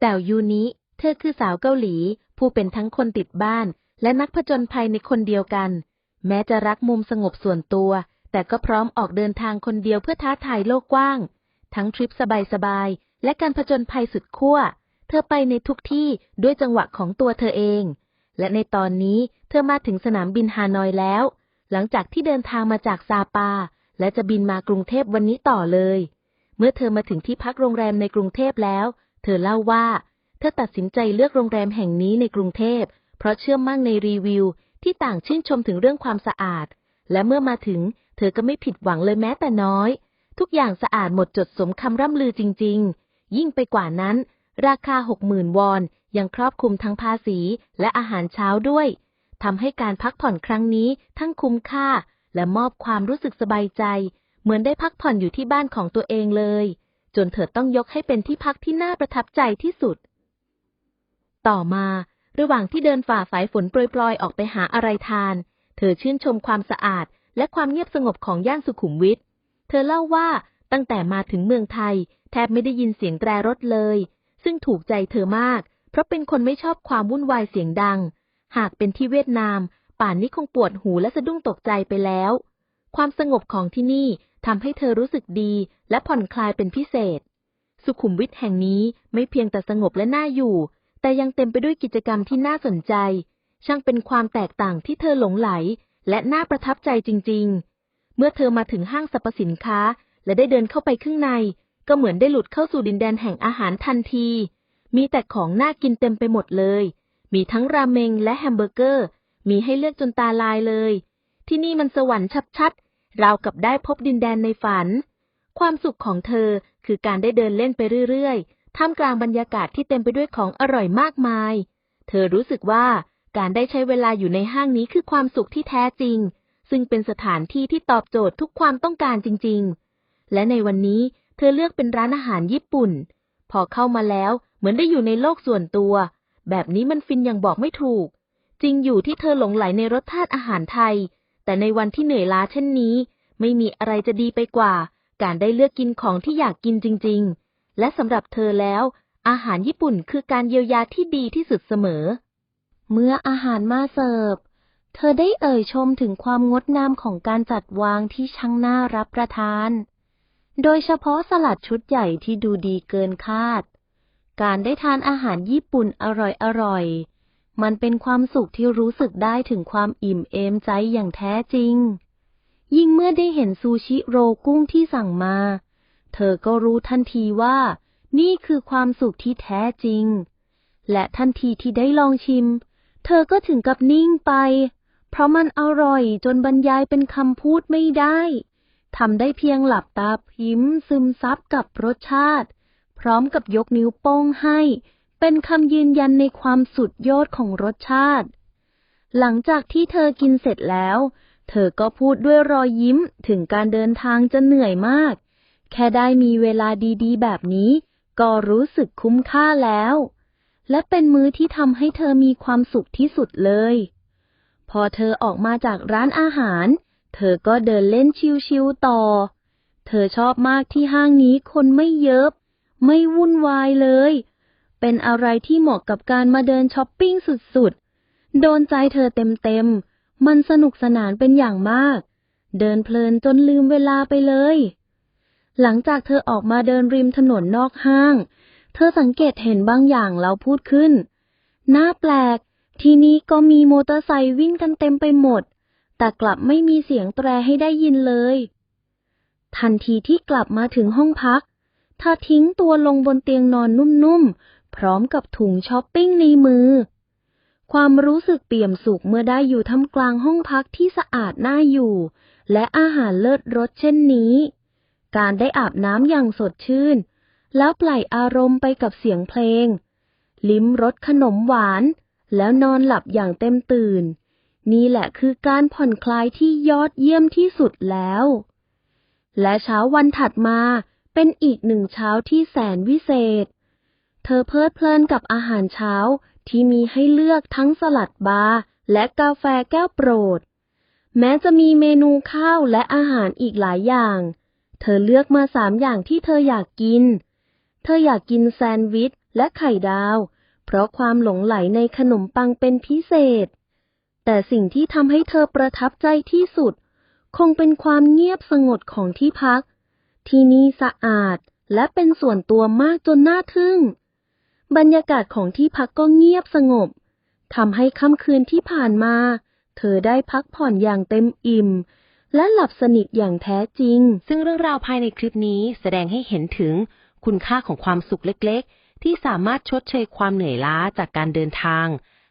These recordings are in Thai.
แต่ยูนิ เธอคือสาวเกาหลี ผู้เป็นทั้งคนติดบ้าน และนักผจญภัยในคนเดียวกัน แม้จะรักมุมสงบส่วนตัว แต่ก็พร้อมออกเดินทางคนเดียวเพื่อท้าทายโลกกว้าง ทั้งทริปสบายๆ และการผจญภัยสุดขั้ว เธอไปในทุกที่ด้วยจังหวะของตัวเธอเอง และในตอนนี้เธอมาถึงสนามบินฮานอยแล้ว หลังจากที่เดินทางมาจากซาปา และจะบินมากรุงเทพวันนี้ต่อเลย เมื่อเธอมาถึงที่พักโรงแรมในกรุงเทพแล้ว เธอเล่าว่า เธอตัดสินใจเลือกโรงแรมแห่งนี้ในกรุงเทพ เพราะเชื่อมั่นในรีวิวที่ต่างชื่นชมถึงเรื่องความสะอาด และเมื่อมาถึง เธอก็ไม่ผิดหวังเลยแม้แต่น้อย ทุกอย่างสะอาดหมดจดสมคำร่ำลือจริง ๆ ยิ่งไปกว่านั้น ราคา60,000วอน ยังครอบคลุมทั้งภาษีและอาหารเช้าด้วยทำให้การพักผ่อนครั้งนี้ทั้งคุ้มค่า และมอบความรู้สึกสบายใจ เหมือนได้พักผ่อนอยู่ที่บ้านของตัวเองเลย จนเธอต้องยกให้เป็นที่พักที่น่าประทับใจที่สุด ต่อมา ระหว่างที่เดินฝ่าสายฝนโปรยๆออกไปหาอะไรทาน เธอชื่นชมความสะอาดและความเงียบสงบของย่านสุขุมวิท เธอเล่าว่าตั้งแต่มาถึงเมืองไทย แทบไม่ได้ยินเสียงแตรรถเลย ซึ่งถูกใจเธอมาก เพราะเป็นคนไม่ชอบความวุ่นวายเสียงดัง หากเป็นที่เวียดนาม ป่านนี้คงปวดหูและสะดุ้งตกใจไปแล้ว ความสงบของที่นี่ ทำให้เธอรู้สึกดีและผ่อนคลายเป็นพิเศษ สุขุมวิทแห่งนี้ไม่เพียงแต่สงบและน่าอยู่ แต่ยังเต็มไปด้วยกิจกรรมที่น่าสนใจ ช่างเป็นความแตกต่างที่เธอหลงไหล และน่าประทับใจจริง ๆ เมื่อเธอมาถึงห้างสรรพสินค้า และได้เดินเข้าไปข้างใน ก็เหมือนได้หลุดเข้าสู่ดินแดนแห่งอาหารทันที มีแต่ของน่ากินเต็มไปหมดเลย มีทั้งราเมงและแฮมเบอร์เกอร์ มีให้เลือกจนตาลายเลย ที่นี่มันสวรรค์ชัดๆ ราวกับได้พบดินแดนในฝัน ความสุขของเธอคือการได้เดินเล่นไปเรื่อยๆ ท่ามกลางบรรยากาศที่เต็มไปด้วยของอร่อยมากมาย เธอรู้สึกว่าการได้ใช้เวลาอยู่ในห้างนี้คือความสุขที่แท้จริง ซึ่งเป็นสถานที่ที่ตอบโจทย์ทุกความต้องการจริง ๆ และในวันนี้เธอเลือกเป็นร้านอาหารญี่ปุ่น พอเข้ามาแล้วเหมือนได้อยู่ในโลกส่วนตัว แบบนี้มันฟินอย่างบอกไม่ถูก จริงอยู่ที่เธอหลงไหลในรสชาติอาหารไทย แต่ในวันที่เหนื่อยล้าเช่นนี้ ไม่มีอะไรจะดีไปกว่า การได้เลือกกินของที่อยากกินจริง ๆ และสำหรับเธอแล้ว อาหารญี่ปุ่นคือการเยียวยาที่ดีที่สุดเสมอ เมื่ออาหารมาเสิร์ฟ เธอได้เอ่ยชมถึงความงดงามของการจัดวางที่ช่างน่ารับประทาน โดยเฉพาะสลัดชุดใหญ่ที่ดูดีเกินคาด การได้ทานอาหารญี่ปุ่นอร่อยๆ มันเป็นความสุขที่รู้สึกได้ถึงความอิ่มเอมใจอย่างแท้จริง ยิ่งเมื่อได้เห็นซูชิโรกุ้งที่สั่งมา เธอก็รู้ทันทีว่า นี่คือความสุขที่แท้จริง และทันทีที่ได้ลองชิม เธอก็ถึงกับนิ่งไป เพราะมันอร่อยจนบรรยายเป็นคำพูดไม่ได้ทำได้เพียงหลับตาพิมพ์ซึมซับกับรสชาติ พร้อมกับยกนิ้วโป้งให้ เป็นคำยืนยันในความสุดยอดของรสชาติ หลังจากที่เธอกินเสร็จแล้ว เธอก็พูดด้วยรอยยิ้มถึงการเดินทางจะเหนื่อยมาก แค่ได้มีเวลาดีๆ แบบนี้ ก็รู้สึกคุ้มค่าแล้ว และเป็นมื้อที่ทำให้เธอมีความสุขที่สุดเลย พอเธอออกมาจากร้านอาหาร เธอก็เดินเล่นชิวๆต่อ เธอชอบมากที่ห้างนี้คนไม่เยอะ ไม่วุ่นวายเลย เป็นอะไรที่เหมาะกับการมาเดินช้อปปิ้งสุดๆ โดนใจเธอเต็มๆ มันสนุกสนานเป็นอย่างมาก เดินเพลินจนลืมเวลาไปเลย หลังจากเธอออกมาเดินริมถนนนอกห้าง เธอสังเกตเห็นบางอย่างแล้วพูดขึ้น น่าแปลก ที่นี่ก็มีมอเตอร์ไซค์วิ่งกันเต็มไปหมด แต่กลับไม่มีเสียงแตรให้ได้ยินเลย ทันทีที่กลับมาถึงห้องพักเธอทิ้งตัวลงบนเตียงนอนนุ่มๆ พร้อมกับถุงช้อปปิ้งในมือ ความรู้สึกเปี่ยมสุขเมื่อได้อยู่ท่ามกลางห้องพักที่สะอาดน่าอยู่ และอาหารเลิศรสเช่นนี้ การได้อาบน้ำอย่างสดชื่น แล้วปล่อยอารมณ์ไปกับเสียงเพลง ลิ้มรสขนมหวาน แล้วนอนหลับอย่างเต็มตื่น นี่แหละคือการผ่อนคลายที่ยอดเยี่ยมที่สุดแล้ว และเช้าวันถัดมาเป็นอีกหนึ่งเช้าที่แสนวิเศษ เธอเพลิดเพลินกับอาหารเช้าที่มีให้เลือกทั้งสลัดบาร์และกาแฟแก้วโปรด แม้จะมีเมนูข้าวและอาหารอีกหลายอย่าง เธอเลือกมาสามอย่างที่เธออยากกิน เธออยากกินแซนด์วิชและไข่ดาว เพราะความหลงไหลในขนมปังเป็นพิเศษ แต่สิ่งที่ทำให้เธอประทับใจที่สุด คงเป็นความเงียบสงบของที่พัก ที่นี่สะอาดและเป็นส่วนตัวมากจนน่าทึ่ง บรรยากาศของที่พักก็เงียบสงบทำให้ค่ำคืนที่ผ่านมา เธอได้พักผ่อนอย่างเต็มอิ่ม และหลับสนิทอย่างแท้จริง ซึ่งเรื่องราวภายในคลิปนี้แสดงให้เห็นถึงคุณค่าของความสุขเล็กๆ ที่สามารถชดเชยความเหนื่อยล้าจากการเดินทาง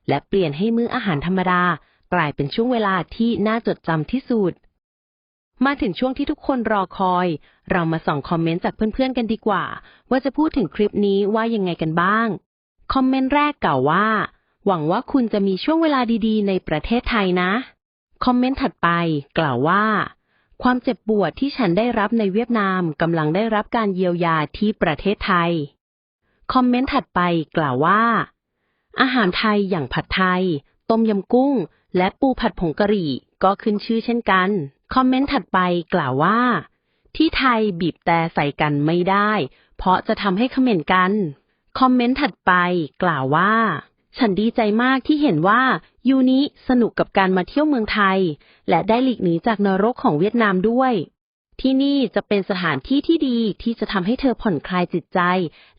และเปลี่ยนให้มื้ออาหารธรรมดา กลายเป็นช่วงเวลาที่น่าจดจำที่สุด มาถึงช่วงที่ทุกคนรอคอย เรามาส่องคอมเมนต์จากเพื่อนๆกันดีกว่า ว่าจะพูดถึงคลิปนี้ว่ายังไงกันบ้าง คอมเมนต์แรกกล่าวว่า หวังว่าคุณจะมีช่วงเวลาดีๆ ในประเทศไทยนะ คอมเมนต์ถัดไป กล่าวว่า ความเจ็บปวดที่ฉันได้รับในเวียดนามกำลังได้รับการเยียวยาที่ประเทศไทย คอมเมนต์ถัดไปกล่าวว่า อาหารไทยอย่างผัดไทย ต้มยำกุ้ง และปูผัดผงกะหรี่ก็ขึ้นชื่อเช่นกัน คอมเมนต์ถัดไปกล่าวว่า ที่ไทยบีบแต่ใส่กันไม่ได้ เพราะจะทำให้เขม่นกัน คอมเมนต์ถัดไปกล่าวว่า ฉันดีใจมากที่เห็นว่ายูนิสนุกกับการมาเที่ยวเมืองไทย และได้หลีกหนีจากนรกของเวียดนามด้วย ที่นี่จะเป็นสถานที่ที่ดีที่จะทำให้เธอผ่อนคลายจิตใจ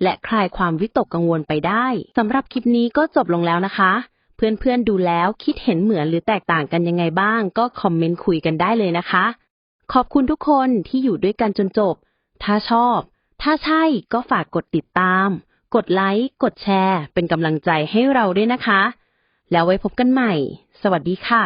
และคลายความวิตกกังวลไปได้สำหรับคลิปนี้ก็จบลงแล้วนะคะ เพื่อนๆดูแล้วคิดเห็นเหมือนหรือแตกต่างกันยังไงบ้าง ก็คอมเมนต์คุยกันได้เลยนะคะ ขอบคุณทุกคนที่อยู่ด้วยกันจนจบ ถ้าชอบ ถ้าใช่ก็ฝากกดติดตาม กดไลค์ กดแชร์ เป็นกำลังใจให้เราด้วยนะคะ แล้วไว้พบกันใหม่ สวัสดีค่ะ